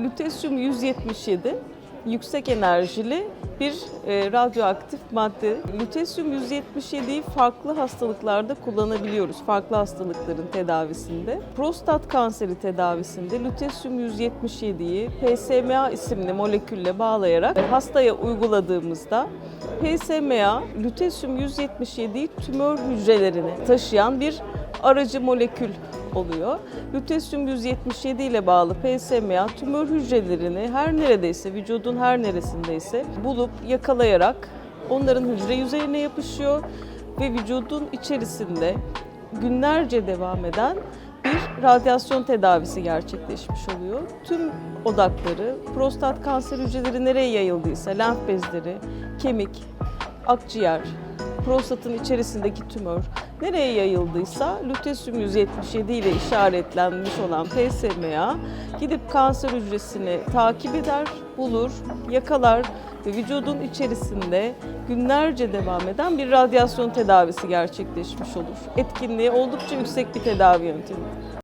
Lütesyum 177 yüksek enerjili bir e, radyoaktif madde. Lütesyum 177'yi farklı hastalıklarda kullanabiliyoruz. Farklı hastalıkların tedavisinde. Prostat kanseri tedavisinde lütesyum 177'yi PSMA isimli molekülle bağlayarak hastaya uyguladığımızda PSMA lütesyum 177'yi tümör hücrelerini taşıyan bir aracı molekül oluyor. Lütesyum 177 ile bağlı PSMA tümör hücrelerini her neredeyse vücudun her neresindeyse bulup yakalayarak onların hücre yüzeyine yapışıyor ve vücudun içerisinde günlerce devam eden bir radyasyon tedavisi gerçekleşmiş oluyor. Tüm odakları prostat kanser hücreleri nereye yayıldıysa lenf bezleri, kemik, akciğer, prostatın içerisindeki tümör nereye yayıldıysa lütesyum 177 ile işaretlenmiş olan PSMA gidip kanser hücresini takip eder, bulur, yakalar ve vücudun içerisinde günlerce devam eden bir radyasyon tedavisi gerçekleşmiş olur. Etkinliği oldukça yüksek bir tedavi yöntemi.